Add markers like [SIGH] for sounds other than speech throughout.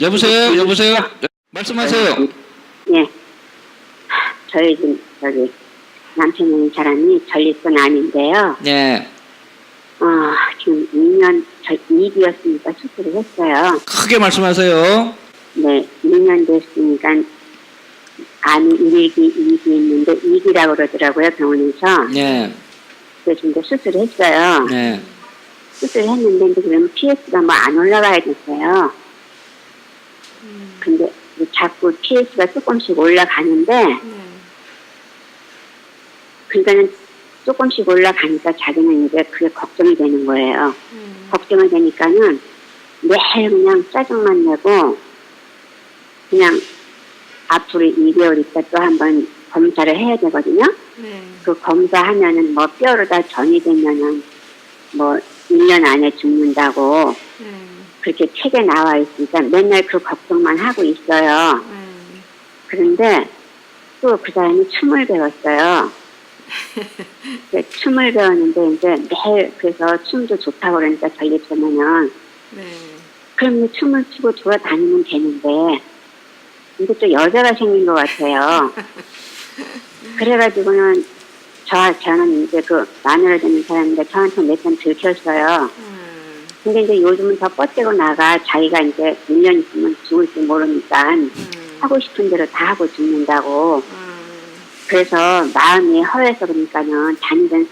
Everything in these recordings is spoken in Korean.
여보세요? 여보세요? 말씀하세요. 예. 저희 집, 저기, 남편인 사람이 전립선 아닌데요. 네. 어, 지금 2년, 저, 2기였으니까 수술을 했어요. 크게 말씀하세요. 네, 2년 됐으니까, 암이 1기, 2기 있는데 2기라고 그러더라고요, 병원에서. 네. 그래서 이제 수술을 했어요. 네. 수술을 했는데, 이제 그러면 PS가 뭐 안 올라가야 됐어요. 근데 자꾸 PS가 조금씩 올라가는데, 그러니까는 조금씩 올라가니까 자기는 이제 그게 걱정이 되는 거예요. 걱정이 되니까는 매일 그냥 짜증만 내고 그냥 앞으로 2개월 있다 또 한 번 검사를 해야 되거든요. 네. 그 검사하면은 뭐 뼈로 다 전이 되면은 뭐 1년 안에 죽는다고 네. 그렇게 책에 나와 있으니까 맨날 그 걱정만 하고 있어요. 네. 그런데 또 그 사람이 춤을 배웠어요. 네, 춤을 배웠는데 이제 매일 그래서 춤도 좋다고 그러니까 전립선에는 네. 그럼 춤을 추고 돌아다니면 되는데 이게 또 여자가 생긴 것 같아요. [LAUGHS] 그래가지고는 저 저는 이제 그 마누라 되는 사람인데 저한테 몇 번 들켰어요. 음. 근데 이제 요즘은 더 뻗대고 나가 자기가 이제 1년 있으면 죽을지 모르니까 음. 하고 싶은 대로 다 하고 죽는다고 음. 그래서 마음이 허해서 그러니까는 다니던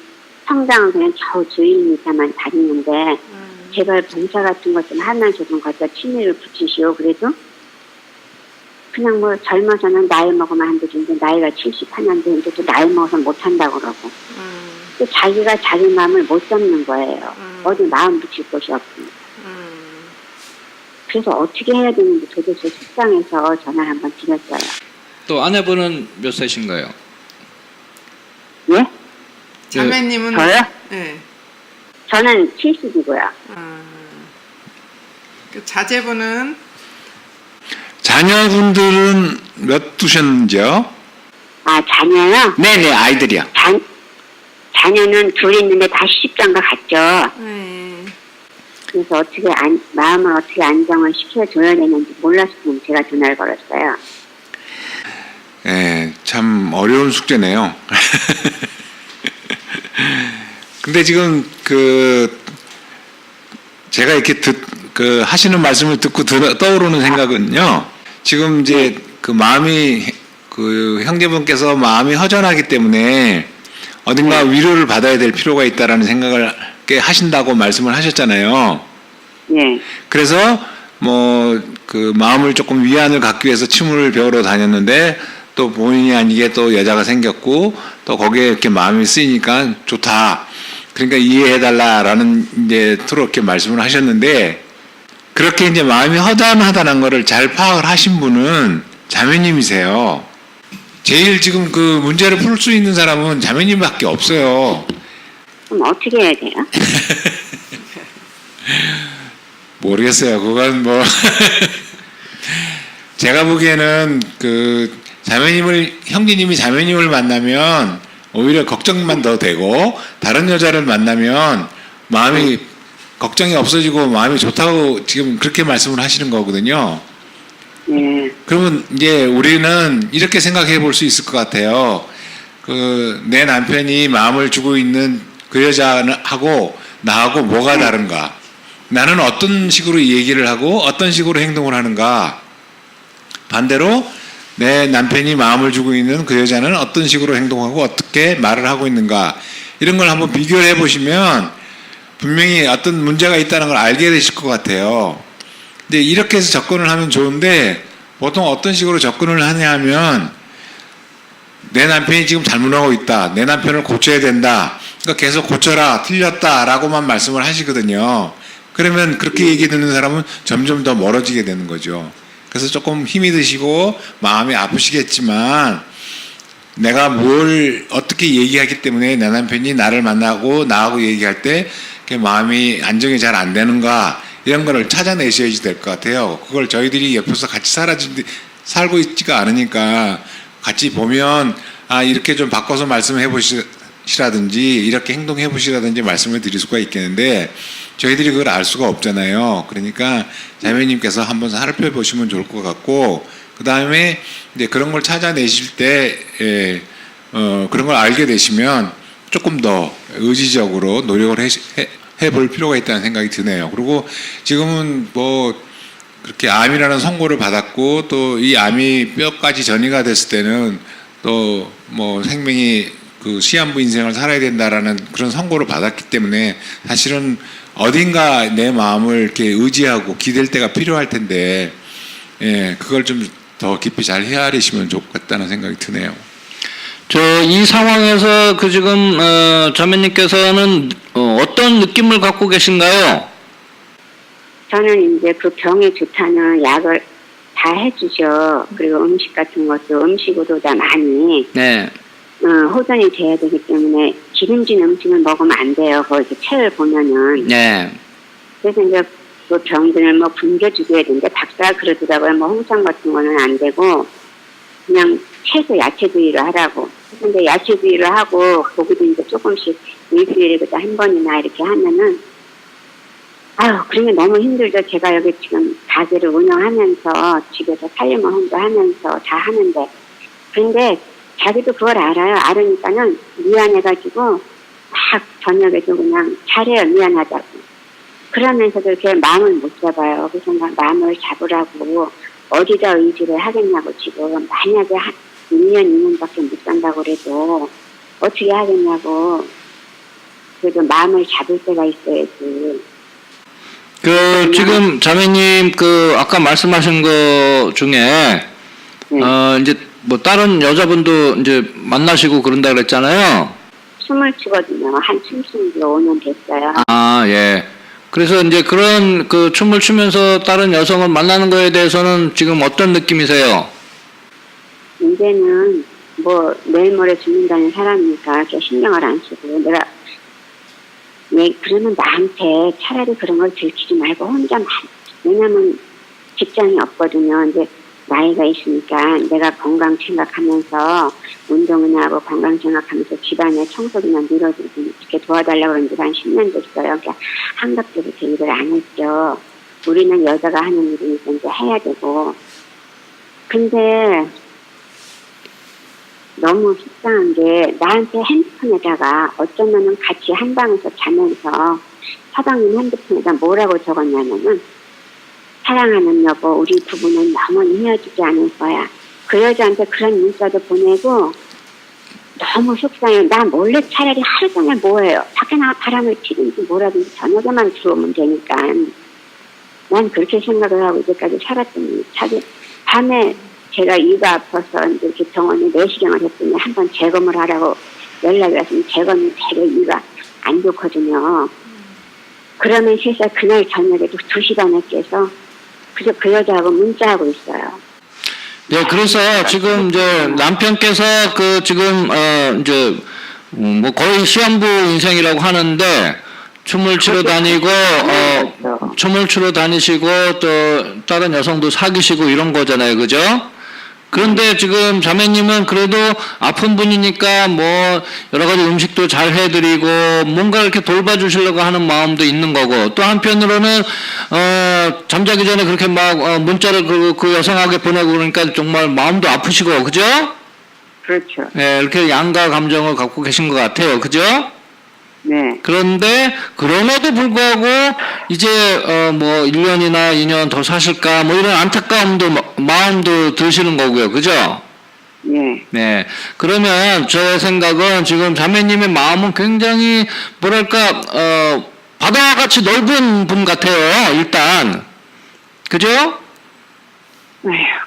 성당은 그냥 저 주일미사만 다니는데 음. 제발 봉사 같은 것 좀 하면서 좀 갖다 취미를 붙이시오 그래도 그냥 뭐 젊어서는 나이 먹으면 안 되는데 나이가 70 하는데 이제 또 나이 먹어서 못 한다고 그러고 음. 또 자기가 자기 마음을 못 잡는 거예요 음. 어디 마음 붙일 곳이 없고 음. 그래서 어떻게 해야 되는지 도대체 속상해서 전화를 한번 드렸어요 또 아내분은 몇 세신가요? 예? 자매님은 저요? 네. 저는 70이고요 아. 그 자제분은 자녀분들은 몇 두셨는지요? 아 자녀요? 네네 아이들이요. 자, 자녀는 둘 있는데 다 시집장가 갔죠. 네. 그래서 어떻게 안, 마음을 어떻게 안정을 시켜줘야 되는지 몰라서 제가 전화를 걸었어요. 예, 참 어려운 숙제네요. [LAUGHS] 근데 지금 그 제가 이렇게 듣, 그 하시는 말씀을 듣고 들, 떠오르는 생각은요. 지금 이제 그 마음이 그 형제분께서 마음이 허전하기 때문에 어딘가 위로를 받아야 될 필요가 있다라는 생각을 꽤 하신다고 말씀을 하셨잖아요. 예, 그래서 뭐 그 마음을 조금 위안을 갖기 위해서 춤을 배우러 다녔는데 또 본인이 아니게 또 여자가 생겼고 또 거기에 이렇게 마음이 쓰이니까 좋다. 그러니까 이해해달라라는 이제 투로 이렇게 말씀을 하셨는데 그렇게 이제 마음이 허전하다는 거를 잘 파악을 하신 분은 자매님이세요. 제일 지금 그 문제를 풀 수 있는 사람은 자매님밖에 없어요. 그럼 어떻게 해야 돼요? [LAUGHS] 모르겠어요. 그건 뭐 [LAUGHS] 제가 보기에는 그 자매님을 형제님이 자매님을 만나면 오히려 걱정만 더 되고 다른 여자를 만나면 마음이 걱정이 없어지고 마음이 좋다고 지금 그렇게 말씀을 하시는 거거든요. 예, 그러면 이제 우리는 이렇게 생각해 볼 수 있을 것 같아요. 그 내 남편이 마음을 주고 있는 그 여자하고 나하고 뭐가 다른가? 나는 어떤 식으로 얘기를 하고 어떤 식으로 행동을 하는가? 반대로 내 남편이 마음을 주고 있는 그 여자는 어떤 식으로 행동하고 어떻게 말을 하고 있는가? 이런 걸 한번 비교를 해 보시면 분명히 어떤 문제가 있다는 걸 알게 되실 것 같아요. 근데 이렇게 해서 접근을 하면 좋은데 보통 어떤 식으로 접근을 하냐 하면 내 남편이 지금 잘못하고 있다. 내 남편을 고쳐야 된다. 그러니까 계속 고쳐라. 틀렸다 라고만 말씀을 하시거든요. 그러면 그렇게 얘기 듣는 사람은 점점 더 멀어지게 되는 거죠. 그래서 조금 힘이 드시고 마음이 아프시겠지만 내가 뭘 어떻게 얘기하기 때문에 내 남편이 나를 만나고 나하고 얘기할 때그 마음이 안정이 잘 안 되는가 이런 거를 찾아내셔야지 될 것 같아요. 그걸 저희들이 옆에서 같이 살아지 살고 있지가 않으니까 같이 보면 아 이렇게 좀 바꿔서 말씀해 보시 보시라든지 이렇게 행동해 보시라든지 말씀을 드릴 수가 있겠는데 저희들이 그걸 알 수가 없잖아요. 그러니까 자매님께서 한번 살펴보시면 좋을 것 같고 그 다음에 이제 그런 걸 찾아내실 때 예, 어, 그런 걸 알게 되시면 조금 더 의지적으로 노력을 해, 해, 해볼 필요가 있다는 생각이 드네요. 그리고 지금은 뭐 그렇게 암이라는 선고를 받았고 또 이 암이 뼈까지 전이가 됐을 때는 또 뭐 생명이 그 시한부 인생을 살아야 된다라는 그런 선고를 받았기 때문에 사실은 어딘가 내 마음을 이렇게 의지하고 기댈 때가 필요할 텐데 예 그걸 좀 더 깊이 잘 헤아리시면 좋겠다는 생각이 드네요. 저 이 상황에서 그 지금 어, 자매님께서는 어, 어떤 느낌을 갖고 계신가요? 저는 이제 그 병에 좋다는 약을 다 해주셔. 그리고 음식 같은 것도 음식으로 다 많이 네. 어, 호전이 돼야 되기 때문에 기름진 음식을 먹으면 안 돼요. 거기 책을 보면은. 네. 그래서 이제 그 병들을 뭐 굶겨주게 되는데 박사가 그러더라고요. 뭐 홍삼 같은 거는 안 되고 그냥 채소 야채주의로 하라고. 근데 야채주의로 하고 거기도 이제 조금씩 일주일에 그다 한 번이나 이렇게 하면은 아유 그러면 너무 힘들죠. 제가 여기 지금 가게를 운영하면서 집에서 살림을 혼자 하면서 다 하는데 근데 자기도 그걸 알아요. 알으니까는 미안해가지고 막 저녁에도 그냥 잘해요. 미안하다고. 그러면서도 이렇게 마음을 못 잡아요. 그래서 막 마음을 잡으라고 어디다 의지를 하겠냐고 지금 만약에 한 1년, 2년밖에 못 산다고 그래도 어떻게 하겠냐고 그래도 마음을 잡을 때가 있어야지. 그 지금 자매님 그 아까 말씀하신 거 중에 네. 어 이제 뭐 다른 여자분도 이제 만나시고 그런다 그랬잖아요. 춤을 추거든요. 한 춤춘 지 5년 됐어요. 아, 예. 그래서 이제 그런 그 춤을 추면서 다른 여성을 만나는 거에 대해서는 지금 어떤 느낌이세요? 이제는 뭐 내일 모레 죽는다는 사람이니까 이렇게 신경을 안 쓰고 내가 네, 그러면 나한테 차라리 그런 걸 들키지 말고 혼자 만 왜냐면 직장이 없거든요. 이제 나이가 있으니까 내가 건강 생각하면서 운동을 하고 건강 생각하면서 집안에 청소기나 밀어주고 이렇게 도와달라고 그런 지가 한 10년 됐어요. 그러니까 한갑 때부터 일을 안 했죠. 우리는 여자가 하는 일이니까 이제 해야 되고. 근데 너무 속상한 게 나한테 핸드폰에다가 어쩌면은 같이 한 방에서 자면서 사장님 핸드폰에다 뭐라고 적었냐면은 사랑하는 여보 우리 부부는 영원히 헤어지지 않을 거야. 그 여자한테 그런 문자도 보내고 너무 속상해. 나 몰래 차라리 하루 종일 뭐해요. 밖에 나가 바람을 튀든지 뭐라든지 저녁에만 들어오면 되니까. 난 그렇게 생각을 하고 이제까지 살았더니 자기 밤에 제가 이가 아파서 이렇게 병원에 내시경을 했더니 한 번 재검을 하라고 연락이 왔으면 재검이 되게 이가 안 좋거든요. 그러면 세상 그날 저녁에도 두 시간을 깨서 그저 그 여자하고 문자하고 있어요. 네, 그래서 지금 이제 남편께서 그 지금 어 이제 음, 뭐 거의 시한부 인생이라고 하는데 춤을 추러 다니고 어 춤을 추러 다니시고 또 다른 여성도 사귀시고 이런 거잖아요, 그죠? 그런데 지금 자매님은 그래도 아픈 분이니까 뭐 여러 가지 음식도 잘 해드리고 뭔가 이렇게 돌봐주시려고 하는 마음도 있는 거고 또 한편으로는 어 잠자기 전에 그렇게 막 어, 문자를 그, 그 여성에게 보내고 그러니까 정말 마음도 아프시고 그죠? 그렇죠. 네 이렇게 양가 감정을 갖고 계신 것 같아요, 그죠? 네. 그런데 그럼에도 불구하고 이제 어 뭐 1년이나 2년 더 사실까 뭐 이런 안타까움도 마- 마음도 드시는 거고요. 그죠? 네. 네. 그러면 저 생각은 지금 자매님의 마음은 굉장히 뭐랄까 어 바다와 같이 넓은 분 같아요. 일단. 그죠? 아휴,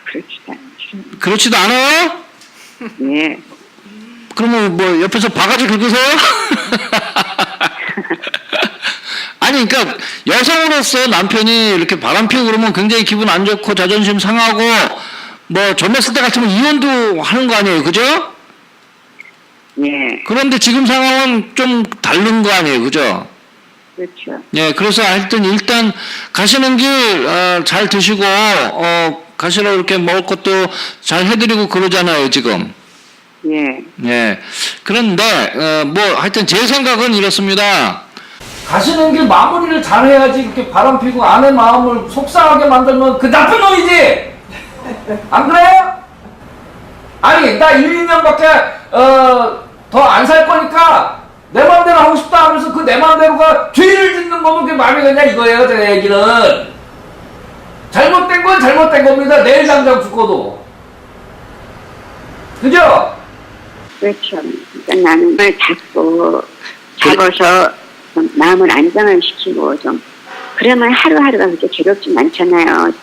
그렇지도 않죠. 그렇지도 않아요? 네. 그러면 뭐 옆에서 바가지 긁으세요? [LAUGHS] 아니 그러니까 여성으로서 남편이 이렇게 바람 피우고 그러면 굉장히 기분 안 좋고 자존심 상하고 뭐 젊었을 때 같으면 이혼도 하는 거 아니에요 그죠? 네. 그런데 지금 상황은 좀 다른 거 아니에요 그죠? 그렇죠. 예, 그래서 하여튼 일단 가시는 길잘 드시고 어 가시러 이렇게 먹을 것도 잘 해드리고 그러잖아요 지금. 예. 예. 그런데 어, 뭐 하여튼 제 생각은 이렇습니다. 가시는 길 마무리를 잘 해야지 이렇게 바람 피고 아내 마음을 속상하게 만들면 그 나쁜 놈이지! 안 그래요? 아니, 나 1, 2년밖에, 어, 더 안 살 거니까 내 마음대로 하고 싶다 하면서 그 내 마음대로가 죄를 짓는 거면 그게 말이 되냐 이거예요, 제 얘기는. 잘못된 건 잘못된 겁니다. 내일 당장 죽어도. 그죠? 그렇죠. 그러니까 나는 을 잡고 잡아서 좀 마음을 안정을 시키고 좀 그러면 하루하루가 그렇게 괴롭지 않잖아요.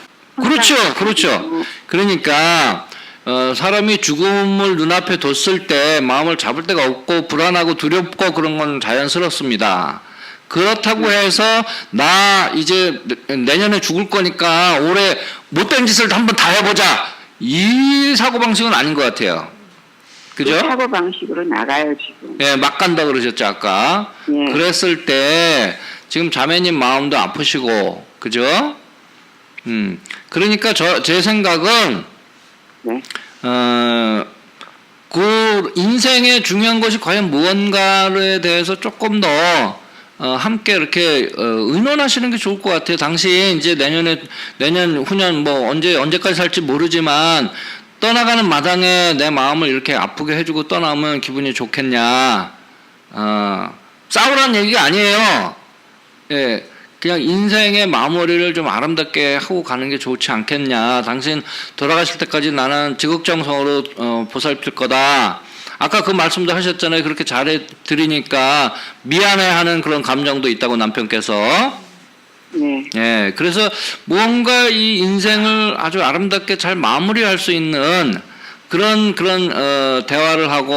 그렇죠, 그렇죠. 그러니까 어, 사람이 죽음을 눈앞에 뒀을 때 마음을 잡을 데가 없고 불안하고 두렵고 그런 건 자연스럽습니다. 그렇다고 해서 나 이제 내- 내년에 죽을 거니까 올해 못된 짓을 한번 다 해보자 이 사고 방식은 아닌 것 같아요. 그죠? 사고 방식으로 나가요 지금. 예, 막 간다 그러셨죠 아까. 예. 그랬을 때 지금 자매님 마음도 아프시고 그죠? 음, 그러니까 저 제 생각은 네. 어, 그 인생의 중요한 것이 과연 무언가에 대해서 조금 더 어, 함께 이렇게 어, 의논하시는 게 좋을 것 같아요. 당시 이제 내년에 내년 후년 뭐 언제 언제까지 살지 모르지만 떠나가는 마당에 내 마음을 이렇게 아프게 해주고 떠나면 기분이 좋겠냐? 어, 싸우란 얘기가 아니에요. 예, 그냥 인생의 마무리를 좀 아름답게 하고 가는 게 좋지 않겠냐. 당신 돌아가실 때까지 나는 지극정성으로 어, 보살필 거다. 아까 그 말씀도 하셨잖아요. 그렇게 잘해 드리니까 미안해하는 그런 감정도 있다고 남편께서. 네. 예, 그래서 무언가 이 인생을 아주 아름답게 잘 마무리할 수 있는 그런 그런 어, 대화를 하고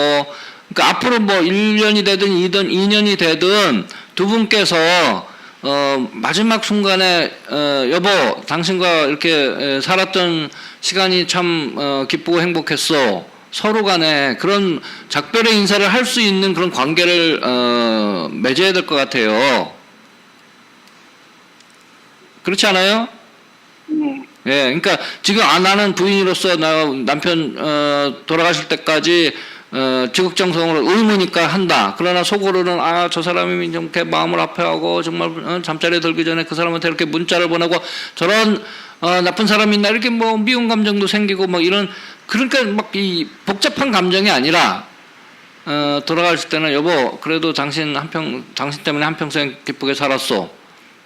그러니까 앞으로 뭐 1년이 되든 2든 2년이 되든 두 분께서 어, 마지막 순간에 어, 여보 당신과 이렇게 에, 살았던 시간이 참 어, 기쁘고 행복했어. 서로 간에 그런 작별의 인사를 할 수 있는 그런 관계를 어, 맺어야 될 것 같아요. 그렇지 않아요? 네. 예, 그러니까 지금 아 나는 부인으로서 나 남편 어, 돌아가실 때까지 어, 지극정성으로 의무니까 한다. 그러나 속으로는 아 저 사람이 좀 이렇게 마음을 아파하고 정말 어, 잠자리에 들기 전에 그 사람한테 이렇게 문자를 보내고 저런 어, 나쁜 사람이 있나 이렇게 뭐 미운 감정도 생기고 뭐 이런 그러니까 막 이 복잡한 감정이 아니라 어, 돌아가실 때는 여보 그래도 당신 한평 당신 때문에 한 평생 기쁘게 살았어.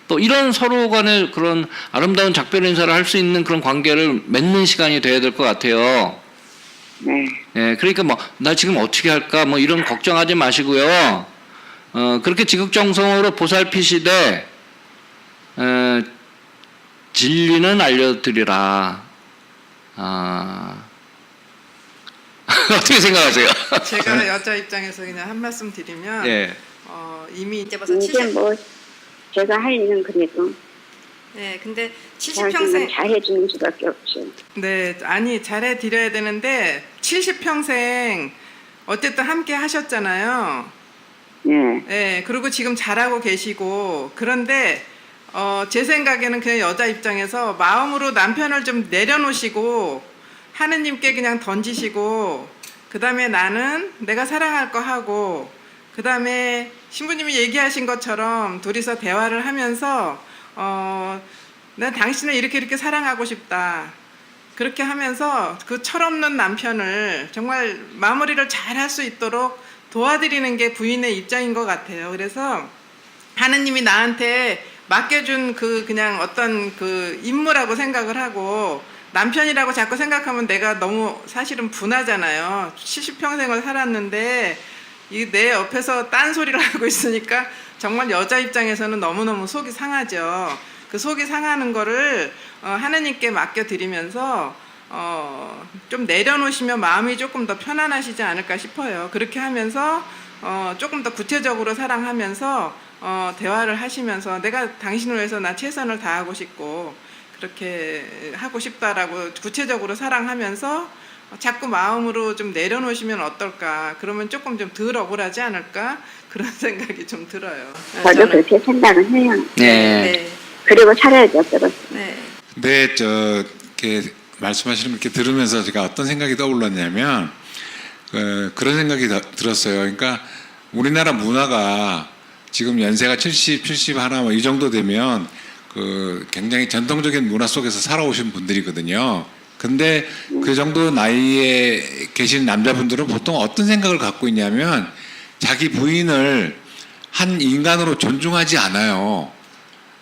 또 이런 서로 간의 그런 아름다운 작별 인사를 할 수 있는 그런 관계를 맺는 시간이 돼야 될 것 같아요. 네. 예, 그러니까 뭐 나 지금 어떻게 할까 뭐 이런 걱정하지 마시고요. 어, 그렇게 지극정성으로 보살피시되 에, 진리는 알려드리라. 아, [LAUGHS] 어떻게 생각하세요? 제가 여자 입장에서 그냥 한 말씀 드리면 예. 어, 이미 이제 벌써 이제 70. 뭐 제가 할 일은 그래도 네, 근데 자기는 70평생 잘 해주는 수밖에 없죠. 네, 아니 잘해 드려야 되는데 70평생 어쨌든 함께 하셨잖아요. 네. 네, 그리고 지금 잘하고 계시고 그런데 어, 제 생각에는 그냥 여자 입장에서 마음으로 남편을 좀 내려놓으시고 하느님께 그냥 던지시고 그 다음에 나는 내가 사랑할 거 하고 그 다음에 신부님이 얘기하신 것처럼 둘이서 대화를 하면서 어, 난 당신을 이렇게 이렇게 사랑하고 싶다. 그렇게 하면서 그 철없는 남편을 정말 마무리를 잘 할 수 있도록 도와드리는 게 부인의 입장인 것 같아요. 그래서 하느님이 나한테 맡겨준 그 그냥 어떤 그 임무라고 생각을 하고 남편이라고 자꾸 생각하면 내가 너무 사실은 분하잖아요. 70평생을 살았는데 이 내 옆에서 딴 소리를 [LAUGHS] 하고 있으니까 정말 여자 입장에서는 너무너무 속이 상하죠. 그 속이 상하는 거를 어, 하느님께 맡겨 드리면서 어, 좀 내려놓으시면 마음이 조금 더 편안하시지 않을까 싶어요. 그렇게 하면서 어, 조금 더 구체적으로 사랑하면서 어, 대화를 하시면서 내가 당신을 위해서 나 최선을 다하고 싶고 그렇게 하고 싶다라고 구체적으로 사랑하면서 자꾸 마음으로 좀 내려놓으시면 어떨까? 그러면 조금 좀 덜 억울하지 않을까? 그런 [LAUGHS] 생각이 좀 들어요. 저도 저는. 그렇게 생각을 해요. 네. 네. 그리고 살아야죠, 어쩌고. 네. 근데 저 이렇게 말씀하시는 거 이렇게 들으면서 제가 어떤 생각이 떠올랐냐면 어, 그런 생각이 더- 들었어요. 그러니까 우리나라 문화가 지금 연세가 70, 70 하나 뭐 이 정도 되면 그 굉장히 전통적인 문화 속에서 살아오신 분들이거든요. 근데 그 정도 나이에 계신 남자분들은 보통 어떤 생각을 갖고 있냐면 자기 부인을 한 인간으로 존중하지 않아요.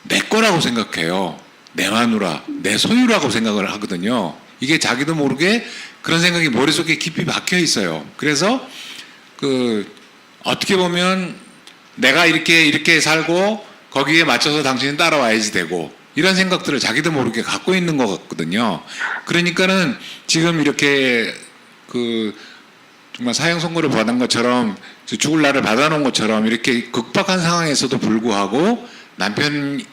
내 거라고 생각해요. 내 마누라, 내 소유라고 생각을 하거든요. 이게 자기도 모르게 그런 생각이 머릿속에 깊이 박혀 있어요. 그래서 그 어떻게 보면 내가 이렇게 이렇게 살고 거기에 맞춰서 당신은 따라와야지 되고 이런 생각들을 자기도 모르게 갖고 있는 것 같거든요. 그러니까는 지금 이렇게 그 정말 사형 선고를 받은 것처럼 죽을 날을 받아놓은 것처럼 이렇게 극박한 상황에서도 불구하고 남편이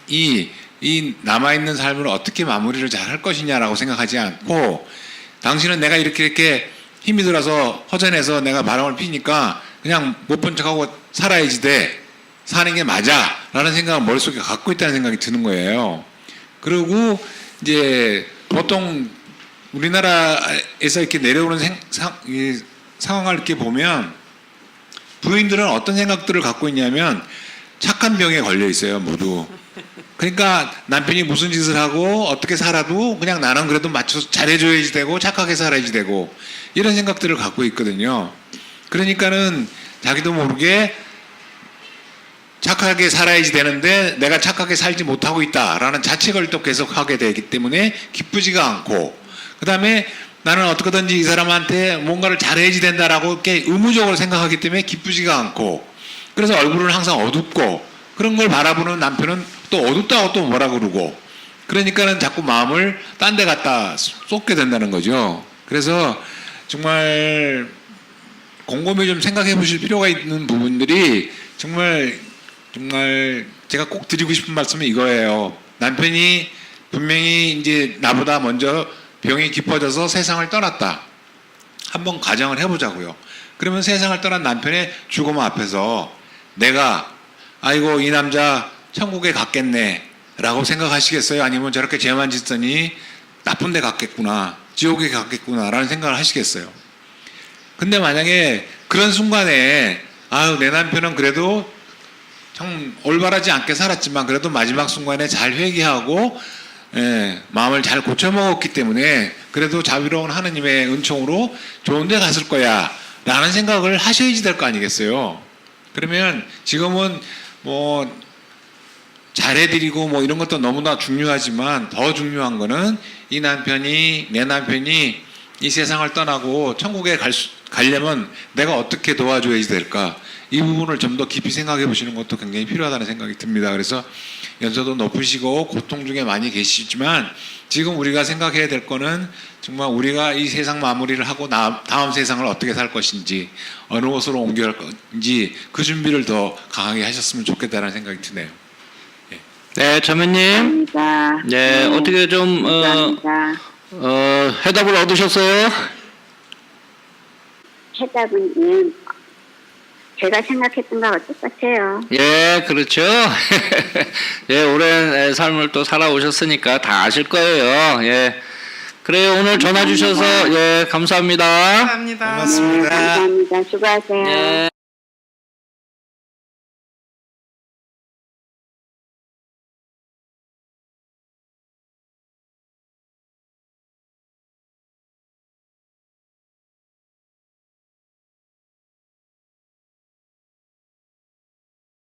이 남아있는 삶을 어떻게 마무리를 잘 할 것이냐라고 생각하지 않고 당신은 내가 이렇게 이렇게 힘이 들어서 허전해서 내가 바람을 피니까 그냥 못 본 척하고 살아야지 돼. 사는 게 맞아. 라는 생각을 머릿속에 갖고 있다는 생각이 드는 거예요 그리고 이제 보통 우리나라에서 이렇게 내려오는 생, 상, 이 상황을 이렇게 보면 부인들은 어떤 생각들을 갖고 있냐면 착한 병에 걸려 있어요 모두. 그러니까 남편이 무슨 짓을 하고 어떻게 살아도 그냥 나는 그래도 맞춰서 잘해줘야지 되고 착하게 살아야지 되고 이런 생각들을 갖고 있거든요. 그러니까는 자기도 모르게 착하게 살아야지 되는데 내가 착하게 살지 못하고 있다라는 자책을 또 계속 하게 되기 때문에 기쁘지가 않고 그 다음에 나는 어떻게든지 이 사람한테 뭔가를 잘해야지 된다라고 이렇게 의무적으로 생각하기 때문에 기쁘지가 않고 그래서 얼굴은 항상 어둡고 그런 걸 바라보는 남편은 또 어둡다고 또 뭐라 그러고 그러니까는 자꾸 마음을 딴 데 갖다 쏟게 된다는 거죠. 그래서 정말 곰곰이 좀 생각해 보실 필요가 있는 부분들이 정말 정말 제가 꼭 드리고 싶은 말씀은 이거예요. 남편이 분명히 이제 나보다 먼저 병이 깊어져서 세상을 떠났다. 한번 가정을 해보자고요. 그러면 세상을 떠난 남편의 죽음 앞에서 내가 아이고 이 남자 천국에 갔겠네 라고 생각하시겠어요? 아니면 저렇게 죄만 짓더니 나쁜 데 갔겠구나 지옥에 갔겠구나 라는 생각을 하시겠어요? 근데 만약에 그런 순간에 아유 내 남편은 그래도 참 올바르지 않게 살았지만 그래도 마지막 순간에 잘 회개하고 예, 마음을 잘 고쳐먹었기 때문에 그래도 자비로운 하느님의 은총으로 좋은 데 갔을 거야 라는 생각을 하셔야지 될 거 아니겠어요? 그러면 지금은 뭐 잘해드리고 뭐 이런 것도 너무나 중요하지만 더 중요한 거는 이 남편이 내 남편이 이 세상을 떠나고 천국에 갈 수, 가려면 내가 어떻게 도와줘야지 될까 이 부분을 좀 더 깊이 생각해 보시는 것도 굉장히 필요하다는 생각이 듭니다. 그래서 연세도 높으시고 고통 중에 많이 계시지만 지금 우리가 생각해야 될 거는 정말 우리가 이 세상 마무리를 하고 나, 다음 세상을 어떻게 살 것인지 어느 곳으로 옮겨갈 건지 그 준비를 더 강하게 하셨으면 좋겠다는 생각이 드네요. 네, 자매님. 감사합니다. 네, 어떻게 좀, 어. 어, 해답을 얻으셨어요? 해답은 예, 제가 생각했던 거하고 똑같아요. 예, 그렇죠. [LAUGHS] 예, 오랜 삶을 또 살아오셨으니까 다 아실 거예요. 예. 그래요. 오늘 전화 주셔서, 예, 감사합니다. 감사합니다. 고맙습니다. 네, 감사합니다. 수고하세요. 예.